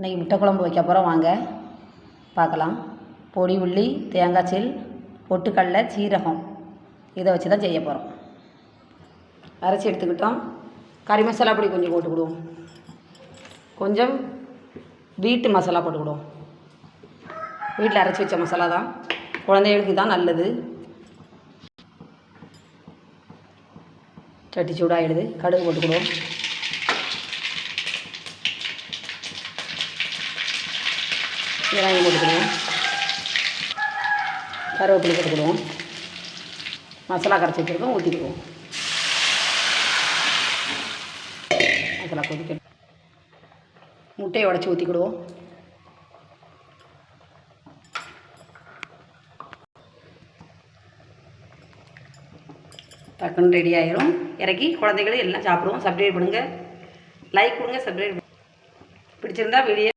இன்றைக்கி முட்டை குழம்பு வைக்க போகிறோம் வாங்க பார்க்கலாம். பொடி உள்ளி தேங்காய் சீல் பொட்டுக்கடலை சீரகம். இதை வச்சு தான் செய்ய போகிறோம் அரைச்சி எடுத்துக்கிட்டோம். கறி மசாலா பொடி கொஞ்சம் போட்டுக்கிடுவோம் கொஞ்சம் வீட்டு மசாலா போட்டுக்கிடுவோம் வீட்டில் அரைச்சி வச்ச மசாலா தான். குழந்தைகளுக்கு தான் நல்லது. சட்டி சூடாகிடுது கடுகு போட்டுக்கிடுவோம் வெங்காயம் போட்டுக்கணும் கருவேப்பிலை போட்டுக்கிடுவோம். மசாலா கரைச்சி வச்சுருக்கோம் ஊற்றிக்குவோம் மசாலா கொதிக்கணும் முட்டையை உடச்சி ஊற்றிக்கிடுவோம் டக்குன்னு ரெடி ஆயிரும். இறக்கி குழந்தைகளும் எல்லாம் சாப்பிடுவோம். சப்ஸ்கிரைப் பண்ணுங்கள் லைக் கொடுங்க சப்ஸ்கிரைப் பிடிச்சிருந்தா வீடியோ